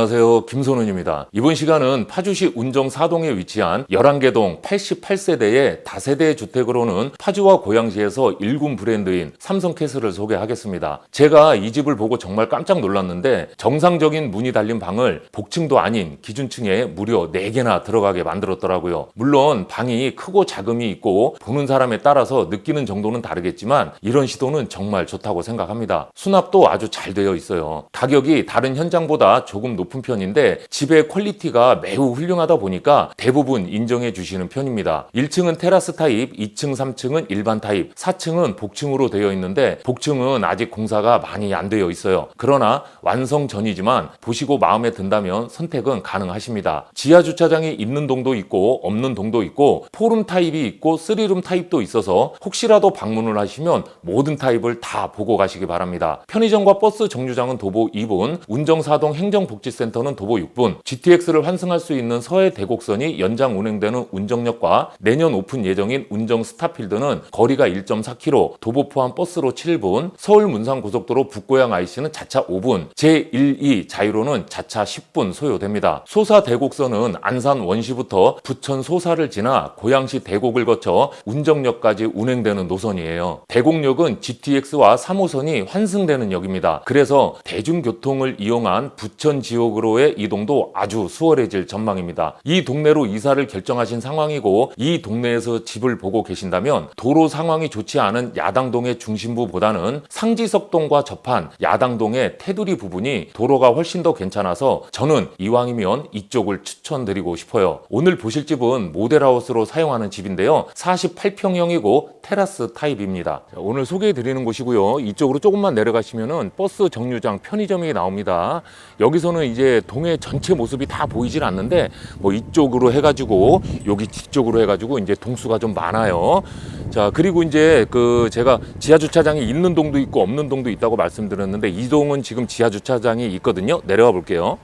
안녕하세요. 김선훈입니다. 이번 시간은 파주시 운정 사동에 위치한 11개 동 88세대의 다세대 주택으로는 파주와 고양시에서 일군 브랜드인 삼성캐슬을 소개하겠습니다. 제가 이 집을 보고 정말 깜짝 놀랐는데 정상적인 문이 달린 방을 복층도 아닌 기준층에 무려 4개나 들어가게 만들었더라고요. 물론 방이 크고 작음이 있고 보는 사람에 따라서 느끼는 정도는 다르겠지만 이런 시도는 정말 좋다고 생각합니다. 수납도 아주 잘 되어 있어요. 가격이 다른 현장보다 조금 높은 편인데 집의 퀄리티가 매우 훌륭하다 보니까 대부분 인정해 주시는 편입니다. 1층은 테라스 타입, 2층, 3층은 일반 타입, 4층은 복층으로 되어 있는데 복층은 아직 공사가 많이 안 되어 있어요. 그러나 완성 전이지만 보시고 마음에 든다면 선택은 가능하십니다. 지하 주차장이 있는 동도 있고 없는 동도 있고 포룸 타입이 있고 쓰리룸 타입도 있어서 혹시라도 방문을 하시면 모든 타입을 다 보고 가시기 바랍니다. 편의점과 버스 정류장은 도보 2분, 운정사동 행정복지 센터는 도보 6분, GTX를 환승할 수 있는 서해 대곡선이 연장 운행되는 운정역과 내년 오픈 예정인 운정 스타필드는 거리가 1.4km, 도보 포함 버스로 7분, 서울 문산 고속도로 북고양 IC는 자차 5분, 제1, 2 자유로는 자차 10분 소요됩니다. 소사 대곡선은 안산 원시부터 부천 소사를 지나 고양시 대곡을 거쳐 운정역까지 운행되는 노선이에요. 대곡역은 GTX와 3호선이 환승되는 역입니다. 그래서 대중교통을 이용한 부천 지역 으로의 이동도 아주 수월해질 전망입니다. 이 동네로 이사를 결정하신 상황이고 이 동네에서 집을 보고 계신다면 도로 상황이 좋지 않은 야당동의 중심부보다는 상지석동과 접한 야당동의 테두리 부분이 도로가 훨씬 더 괜찮아서 저는 이왕이면 이쪽을 추천드리고 싶어요. 오늘 보실 집은 모델하우스로 사용하는 집인데요. 48평형이고 테라스 타입입니다. 자, 오늘 소개해 드리는 곳이고요. 이쪽으로 조금만 내려가시면은 버스 정류장 편의점이 나옵니다. 여기서는 이제 동해 전체 모습이 다 보이질 않는데 뭐 이쪽으로 해가지고 여기 뒤쪽으로 해가지고 이제 동수가 좀 많아요. 자 그리고 이제 그 제가 지하 주차장이 있는 동도 있고 없는 동도 있다고 말씀드렸는데 이 동은 지금 지하 주차장이 있거든요. 내려가 볼게요.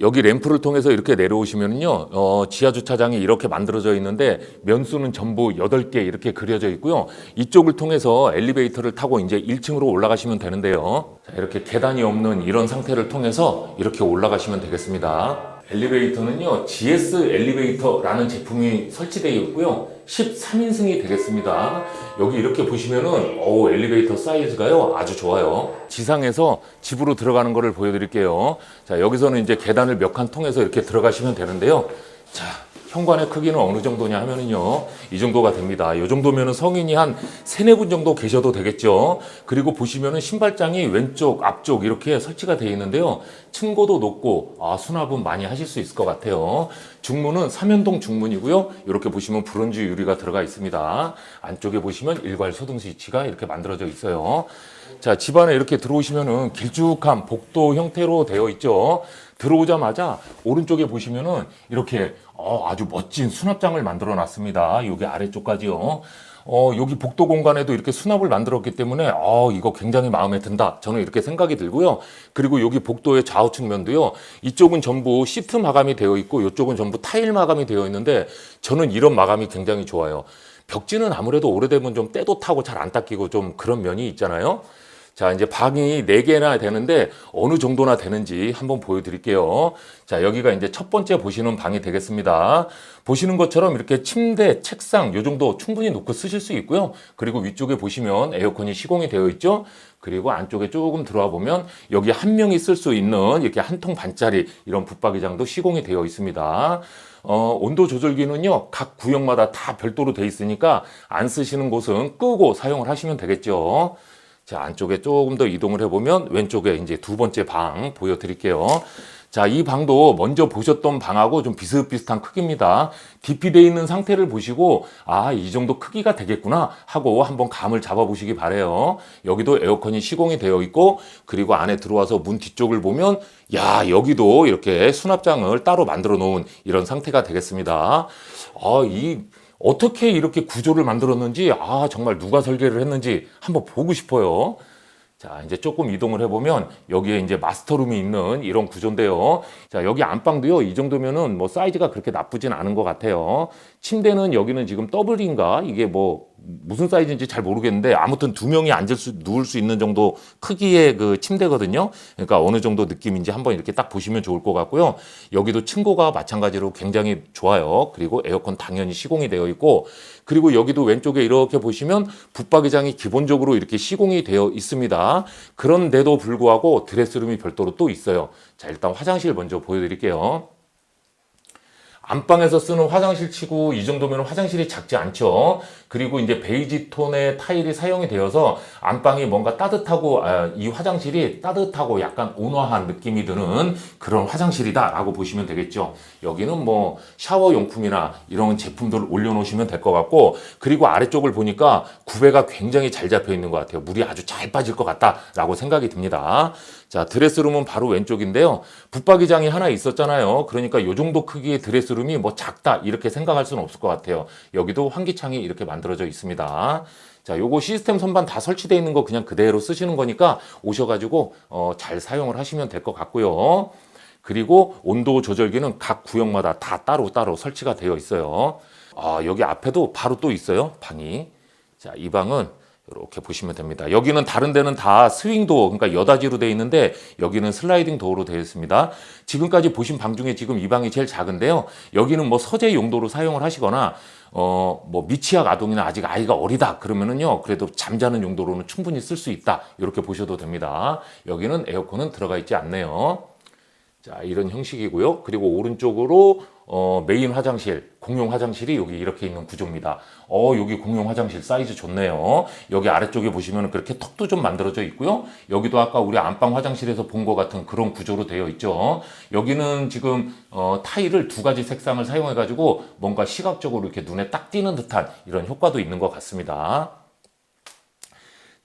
여기 램프를 통해서 이렇게 내려오시면요, 어, 지하 주차장이 이렇게 만들어져 있는데 면수는 전부 8개 이렇게 그려져 있고요. 이쪽을 통해서 엘리베이터를 타고 이제 1층으로 올라가시면 되는데요. 자, 이렇게 계단이 없는 이런 상태를 통해서 이렇게 올라가시면 되겠습니다. 엘리베이터는요, GS 엘리베이터라는 제품이 설치되어 있고요. 13인승이 되겠습니다. 여기 이렇게 보시면은, 오, 엘리베이터 사이즈가요, 아주 좋아요. 지상에서 집으로 들어가는 거를 보여드릴게요. 자, 여기서는 이제 계단을 몇 칸 통해서 이렇게 들어가시면 되는데요. 자, 현관의 크기는 어느 정도냐 하면은요, 이 정도가 됩니다. 이 정도면은 성인이 한 세네 분 정도 계셔도 되겠죠. 그리고 보시면은 신발장이 왼쪽, 앞쪽 이렇게 설치가 되어 있는데요. 층고도 높고, 아, 수납은 많이 하실 수 있을 것 같아요. 중문은 삼연동 중문이고요. 이렇게 보시면 브론즈 유리가 들어가 있습니다. 안쪽에 보시면 일괄 소등 스위치가 이렇게 만들어져 있어요. 자, 집안에 이렇게 들어오시면은 길쭉한 복도 형태로 되어 있죠. 들어오자마자 오른쪽에 보시면은 이렇게 어, 아주 멋진 수납장을 만들어 놨습니다. 여기 아래쪽까지요. 어, 여기 복도 공간에도 이렇게 수납을 만들었기 때문에 어, 이거 굉장히 마음에 든다. 저는 이렇게 생각이 들고요. 그리고 여기 복도의 좌우 측 면도요. 이쪽은 전부 시트 마감이 되어 있고 이쪽은 전부 타일 마감이 되어 있는데 저는 이런 마감이 굉장히 좋아요. 벽지는 아무래도 오래되면 좀 때도 타고 잘 안 닦이고 좀 그런 면이 있잖아요. 자, 이제 방이 4개나 되는데 어느 정도나 되는지 한번 보여드릴게요. 자, 여기가 이제 첫 번째 보시는 방이 되겠습니다. 보시는 것처럼 이렇게 침대, 책상 요 정도 충분히 놓고 쓰실 수 있고요. 그리고 위쪽에 보시면 에어컨이 시공이 되어 있죠. 그리고 안쪽에 조금 들어와 보면 여기 한 명이 쓸 수 있는 이렇게 한 통 반짜리 이런 붙박이장도 시공이 되어 있습니다. 어, 온도 조절기는요, 각 구역마다 다 별도로 돼 있으니까 안 쓰시는 곳은 끄고 사용을 하시면 되겠죠. 자, 안쪽에 조금 더 이동을 해보면 왼쪽에 이제 두 번째 방 보여드릴게요. 자, 이 방도 먼저 보셨던 방하고 좀 비슷비슷한 크기입니다. DP되어 있는 상태를 보시고, 아, 이 정도 크기가 되겠구나 하고 한번 감을 잡아보시기 바래요. 여기도 에어컨이 시공이 되어 있고, 그리고 안에 들어와서 문 뒤쪽을 보면, 야, 여기도 이렇게 수납장을 따로 만들어 놓은 이런 상태가 되겠습니다. 아, 이, 어떻게 이렇게 구조를 만들었는지, 아, 정말 누가 설계를 했는지 한번 보고 싶어요. 자, 이제 조금 이동을 해보면 여기에 이제 마스터룸이 있는 이런 구조인데요. 자, 여기 안방도요, 이 정도면은 뭐 사이즈가 그렇게 나쁘진 않은 것 같아요. 침대는 여기는 지금 더블인가? 이게 뭐 무슨 사이즈인지 잘 모르겠는데 아무튼 두 명이 앉을 수 누울 수 있는 정도 크기의 그 침대거든요. 그러니까 어느 정도 느낌인지 한번 이렇게 딱 보시면 좋을 것 같고요. 여기도 층고가 마찬가지로 굉장히 좋아요. 그리고 에어컨 당연히 시공이 되어 있고 그리고 여기도 왼쪽에 이렇게 보시면 붙박이장이 기본적으로 이렇게 시공이 되어 있습니다. 그런데도 불구하고 드레스룸이 별도로 또 있어요. 자, 일단 화장실 먼저 보여드릴게요. 안방에서 쓰는 화장실 치고 이 정도면 화장실이 작지 않죠. 그리고 이제 베이지 톤의 타일이 사용이 되어서 안방이 뭔가 따뜻하고 아, 이 화장실이 따뜻하고 약간 온화한 느낌이 드는 그런 화장실이다라고 보시면 되겠죠. 여기는 뭐 샤워 용품이나 이런 제품들을 올려놓으시면 될 것 같고 그리고 아래쪽을 보니까 구배가 굉장히 잘 잡혀 있는 것 같아요. 물이 아주 잘 빠질 것 같다라고 생각이 듭니다. 자, 드레스룸은 바로 왼쪽인데요. 붙박이장이 하나 있었잖아요. 그러니까 요 정도 크기의 드레스룸이 뭐 작다 이렇게 생각할 수는 없을 것 같아요. 여기도 환기창이 이렇게 만들어져 있습니다. 자, 요거 시스템 선반 다 설치되어 있는 거 그냥 그대로 쓰시는 거니까 오셔가지고 어, 잘 사용을 하시면 될 것 같고요. 그리고 온도 조절기는 각 구역마다 다 따로따로 설치가 되어 있어요. 아, 여기 앞에도 바로 또 있어요. 방이. 자, 이 방은 이렇게 보시면 됩니다. 여기는 다른 데는 다 스윙도 그러니까 여닫이로 되어 있는데 여기는 슬라이딩 도어로 되어 있습니다. 지금까지 보신 방 중에 지금 이 방이 제일 작은데요. 여기는 뭐 서재 용도로 사용을 하시거나 어뭐 미취학 아동이나 아직 아이가 어리다 그러면은요 그래도 잠자는 용도로는 충분히 쓸 수 있다 이렇게 보셔도 됩니다. 여기는 에어컨은 들어가 있지 않네요. 자, 이런 형식이고요. 그리고 오른쪽으로 어, 메인 화장실, 공용 화장실이 여기 이렇게 있는 구조입니다. 어, 여기 공용 화장실 사이즈 좋네요. 여기 아래쪽에 보시면 그렇게 턱도 좀 만들어져 있고요. 여기도 아까 우리 안방 화장실에서 본 것 같은 그런 구조로 되어 있죠. 여기는 지금 어, 타일을 두 가지 색상을 사용해 가지고 뭔가 시각적으로 이렇게 눈에 딱 띄는 듯한 이런 효과도 있는 것 같습니다.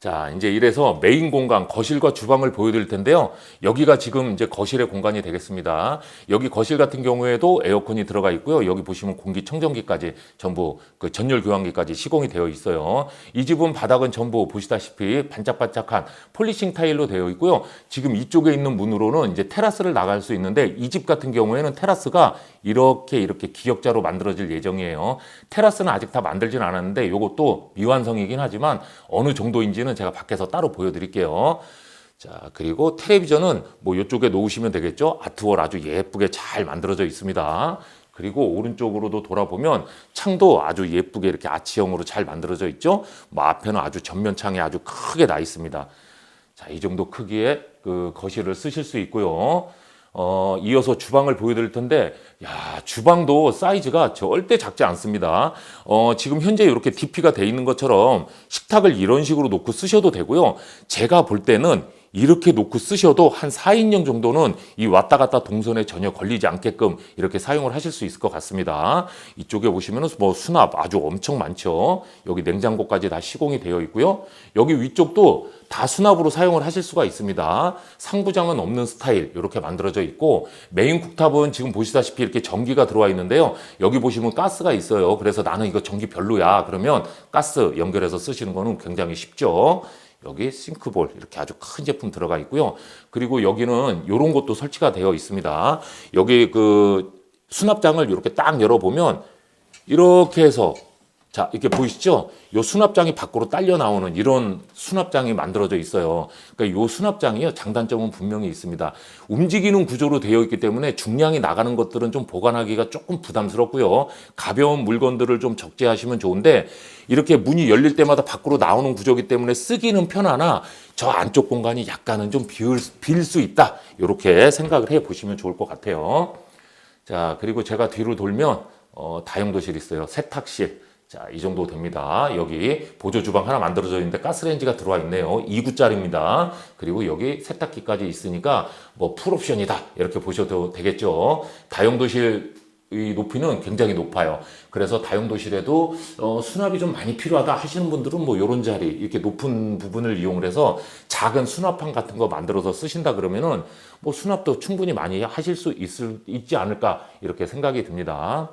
자, 이제 이래서 메인 공간, 거실과 주방을 보여드릴 텐데요. 여기가 지금 이제 거실의 공간이 되겠습니다. 여기 거실 같은 경우에도 에어컨이 들어가 있고요. 여기 보시면 공기청정기까지 전부 그 전열 교환기까지 시공이 되어 있어요. 이 집은 바닥은 전부 보시다시피 반짝반짝한 폴리싱 타일로 되어 있고요. 지금 이쪽에 있는 문으로는 이제 테라스를 나갈 수 있는데 이 집 같은 경우에는 테라스가 이렇게 이렇게 기역자로 만들어질 예정이에요. 테라스는 아직 다 만들진 않았는데 이것도 미완성이긴 하지만 어느 정도인지는 제가 밖에서 따로 보여드릴게요. 자, 그리고 텔레비전은 뭐 이쪽에 놓으시면 되겠죠. 아트월 아주 예쁘게 잘 만들어져 있습니다. 그리고 오른쪽으로도 돌아보면 창도 아주 예쁘게 이렇게 아치형으로 잘 만들어져 있죠. 뭐 앞에는 아주 전면창이 아주 크게 나 있습니다. 자, 이 정도 크기의 그 거실을 쓰실 수 있고요. 어, 이어서 주방을 보여드릴 텐데, 야, 주방도 사이즈가 절대 작지 않습니다. 어, 지금 현재 이렇게 DP가 돼 있는 것처럼 식탁을 이런 식으로 놓고 쓰셔도 되고요. 제가 볼 때는 이렇게 놓고 쓰셔도 한 4인용 정도는 이 왔다 갔다 동선에 전혀 걸리지 않게끔 이렇게 사용을 하실 수 있을 것 같습니다. 이쪽에 보시면 은 뭐 수납 아주 엄청 많죠. 여기 냉장고까지 다 시공이 되어 있고요. 여기 위쪽도 다 수납으로 사용을 하실 수가 있습니다. 상부장은 없는 스타일 이렇게 만들어져 있고 메인 쿡탑은 지금 보시다시피 이렇게 전기가 들어와 있는데요. 여기 보시면 가스가 있어요. 그래서 나는 이거 전기 별로야. 그러면 가스 연결해서 쓰시는 거는 굉장히 쉽죠. 여기 싱크볼 이렇게 아주 큰 제품 들어가 있고요. 그리고 여기는 이런 것도 설치가 되어 있습니다. 여기 그 수납장을 이렇게 딱 열어보면 이렇게 해서 자 이렇게 보이시죠? 요 수납장이 밖으로 딸려 나오는 이런 수납장이 만들어져 있어요. 그러니까 요 수납장이요 장단점은 분명히 있습니다. 움직이는 구조로 되어 있기 때문에 중량이 나가는 것들은 좀 보관하기가 조금 부담스럽고요. 가벼운 물건들을 좀 적재하시면 좋은데 이렇게 문이 열릴 때마다 밖으로 나오는 구조이기 때문에 쓰기는 편하나 저 안쪽 공간이 약간은 좀 비울 빌수 있다. 이렇게 생각을 해 보시면 좋을 것 같아요. 자 그리고 제가 뒤로 돌면 어, 다용도실 있어요. 세탁실. 자, 이 정도 됩니다. 여기 보조 주방 하나 만들어져 있는데 가스레인지가 들어와 있네요. 2구짜리입니다. 그리고 여기 세탁기까지 있으니까 뭐 풀옵션이다. 이렇게 보셔도 되겠죠. 다용도실 이 높이는 굉장히 높아요. 그래서 다용도실에도 어, 수납이 좀 많이 필요하다 하시는 분들은 뭐 요런 자리 이렇게 높은 부분을 이용을 해서 작은 수납판 같은 거 만들어서 쓰신다 그러면은 뭐 수납도 충분히 많이 하실 수 있을, 있지 않을까 이렇게 생각이 듭니다.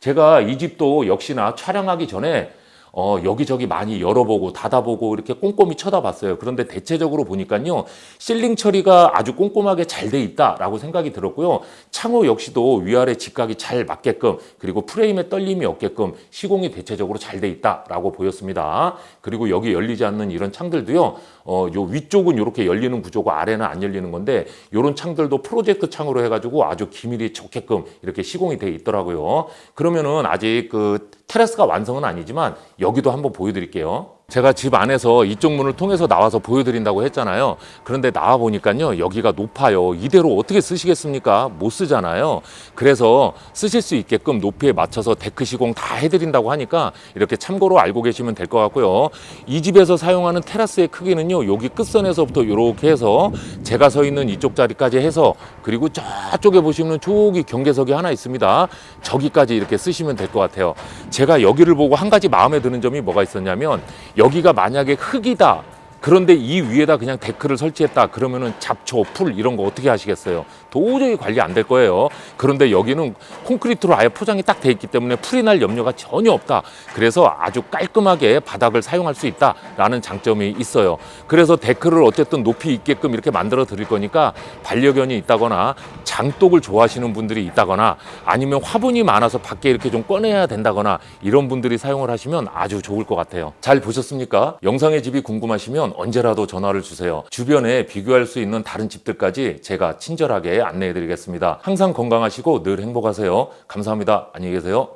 제가 이 집도 역시나 촬영하기 전에 어, 여기저기 많이 열어보고 닫아보고 이렇게 꼼꼼히 쳐다봤어요. 그런데 대체적으로 보니까요 실링 처리가 아주 꼼꼼하게 잘 돼 있다라고 생각이 들었고요. 창호 역시도 위아래 직각이 잘 맞게끔 그리고 프레임에 떨림이 없게끔 시공이 대체적으로 잘 돼 있다라고 보였습니다. 그리고 여기 열리지 않는 이런 창들도요. 어, 요 위쪽은 이렇게 열리는 구조고 아래는 안 열리는 건데 이런 창들도 프로젝트 창으로 해가지고 아주 기밀이 좋게끔 이렇게 시공이 돼 있더라고요. 그러면은 아직 그 테라스가 완성은 아니지만 여기도 한번 보여드릴게요. 제가 집 안에서 이쪽 문을 통해서 나와서 보여드린다고 했잖아요. 그런데 나와 보니까요, 여기가 높아요. 이대로 어떻게 쓰시겠습니까? 못 쓰잖아요. 그래서 쓰실 수 있게끔 높이에 맞춰서 데크 시공 다 해드린다고 하니까 이렇게 참고로 알고 계시면 될 것 같고요. 이 집에서 사용하는 테라스의 크기는요, 여기 끝선에서부터 이렇게 해서 제가 서 있는 이쪽 자리까지 해서 그리고 저쪽에 보시면 저기 경계석이 하나 있습니다. 저기까지 이렇게 쓰시면 될 것 같아요. 제가 여기를 보고 한 가지 마음에 드는 점이 뭐가 있었냐면 여기가 만약에 흙이다. 그런데 이 위에다 그냥 데크를 설치했다 그러면은 잡초, 풀 이런 거 어떻게 하시겠어요? 도저히 관리 안 될 거예요. 그런데 여기는 콘크리트로 아예 포장이 딱 돼 있기 때문에 풀이 날 염려가 전혀 없다. 그래서 아주 깔끔하게 바닥을 사용할 수 있다라는 장점이 있어요. 그래서 데크를 어쨌든 높이 있게끔 이렇게 만들어 드릴 거니까 반려견이 있다거나 장독을 좋아하시는 분들이 있다거나 아니면 화분이 많아서 밖에 이렇게 좀 꺼내야 된다거나 이런 분들이 사용을 하시면 아주 좋을 것 같아요. 잘 보셨습니까? 영상의 집이 궁금하시 면 언제라도 전화를 주세요. 주변에 비교할 수 있는 다른 집들까지 제가 친절하게 안내해 드리겠습니다. 항상 건강하시고 늘 행복하세요. 감사합니다. 안녕히 계세요.